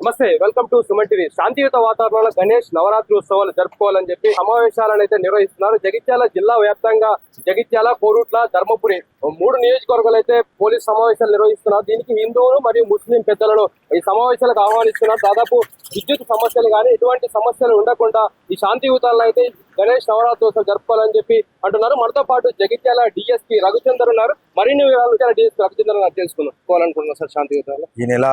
నమస్తే welcome to Suman TV. శాంతియుత వాతావరణంలో గణేష్ నవరాత్రి ఉత్సవాలు జరుపుకోవాలని చెప్పి సమావేశాలను అయితే నిర్వహిస్తున్నారు. జగిత్యాల జిల్లా వ్యాప్తంగా జగిత్యాల కోరుట్ల ధర్మపురి మూడు నియోజకవర్గాలు అయితే పోలీస్ సమావేశాలు నిర్వహిస్తున్నారు. దీనికి హిందువులు మరియు ముస్లిం పెద్దలను ఈ సమావేశాలకు ఆహ్వానిస్తున్నారు. దాదాపు విద్యుత్ సమస్యలు కానీ ఎటువంటి సమస్యలు ఉండకుండా ఈ శాంతియుతాలను అయితే గణేష్ నవరాత్రి ఉత్సవం జరుపుకోవాలని చెప్పి అంటున్నారు. మనతో పాటు జగిత్యాల డిఎస్పీ రఘుచందర్ ఉన్నారు. మరిన్ని వివరాలు డిఎస్పీ రఘుచందర్ తెలుసుకుందాం. కోవాలనుకుంటున్నాం సార్ శాంతియుతాలు ఈ నెల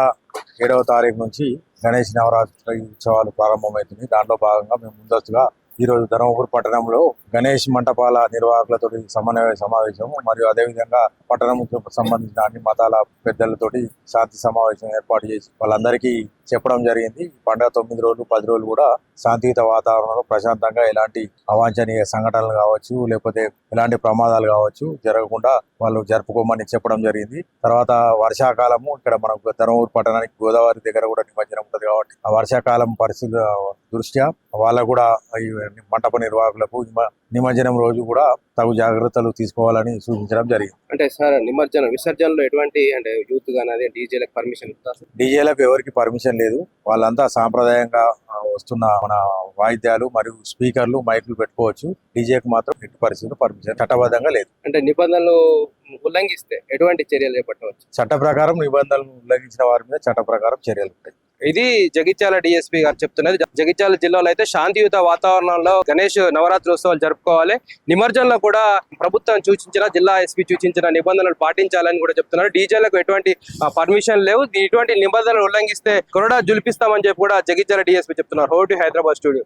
ఏడవ తారీఖు నుంచి గణేష్ నవరాత్రి ఉత్సవాలు ప్రారంభమవుతుంది దాంట్లో భాగంగా మేము ముందస్తుగా ఈ రోజు ధర్మపురి పట్టణంలో గణేష్ మంటపాల నిర్వాహకులతో సమన్వయ సమావేశం మరియు అదేవిధంగా పట్టణం సంబంధించిన అన్ని మతాల పెద్దలతోటి శాంతి సమావేశం ఏర్పాటు చేసి వాళ్ళందరికీ చెప్పడం జరిగింది. పండుగ తొమ్మిది రోజులు పది రోజులు కూడా శాంతియుత వాతావరణంలో ప్రశాంతంగా ఎలాంటి అవాంఛనీయ సంఘటనలు కావచ్చు లేకపోతే ఎలాంటి ప్రమాదాలు కావచ్చు జరగకుండా వాళ్ళు జరుపుకోమని చెప్పడం జరిగింది. తర్వాత వర్షాకాలము ఇక్కడ మనకు ధర్మపురి పట్టణానికి గోదావరి దగ్గర కూడా నిమజ్జనం ఉంటుంది కాబట్టి ఆ వర్షాకాలం పరిస్థితుల దృష్ట్యా వాళ్ళకు కూడా ఈ మంటప నిర్వాహకులకు నిమజ్జనం రోజు కూడా తగు జాగ్రత్తలు తీసుకోవాలని సూచించడం జరిగింది. అంటే సార్ నిమజ్జనం విసర్జనలో ఎటువంటి అంటే యూత్ కానీ అదే డీజేలకు పర్మిషన్? డీజేలకు ఎవరికి పర్మిషన్ లేదు. వాళ్ళంతా సాంప్రదాయంగా వస్తున్న మన వాయిద్యాలు మరియు స్పీకర్లు మైకులు పెట్టుకోవచ్చు. డీజేకి మాత్రం ఎట్టి పరిస్థితుల్లో పర్మిషన్ చట్టబద్ధంగా లేదు. అంటే నిబంధనలు ఉల్లంఘిస్తే ఎటువంటి చర్యలు చేపట్టవచ్చు? చట్ట ప్రకారం నిబంధనలు ఉల్లంఘించిన వారి మీద చట్ట ప్రకారం చర్యలు ఉంటాయి. ఇది జగిత్యాల డిఎస్పీ గారు చెప్తున్నది. జగిత్యాల జిల్లాలో అయితే శాంతియుత వాతావరణంలో గణేష్ నవరాత్రి ఉత్సవాలు జరుపుకోవాలి. నిమజ్జనంలో కూడా ప్రభుత్వం సూచించిన జిల్లా ఎస్పీ సూచించిన నిబంధనలు పాటించాలని కూడా చెప్తున్నారు. డీజేలకు ఎటువంటి పర్మిషన్ లేవు. ఇటువంటి నిబంధనలు ఉల్లంఘిస్తే కొరడా జులిపిస్తామని చెప్పి కూడా జగిత్యాల డిఎస్పీ చెప్తున్నారు. హోటు హైదరాబాద్ స్టూడియో.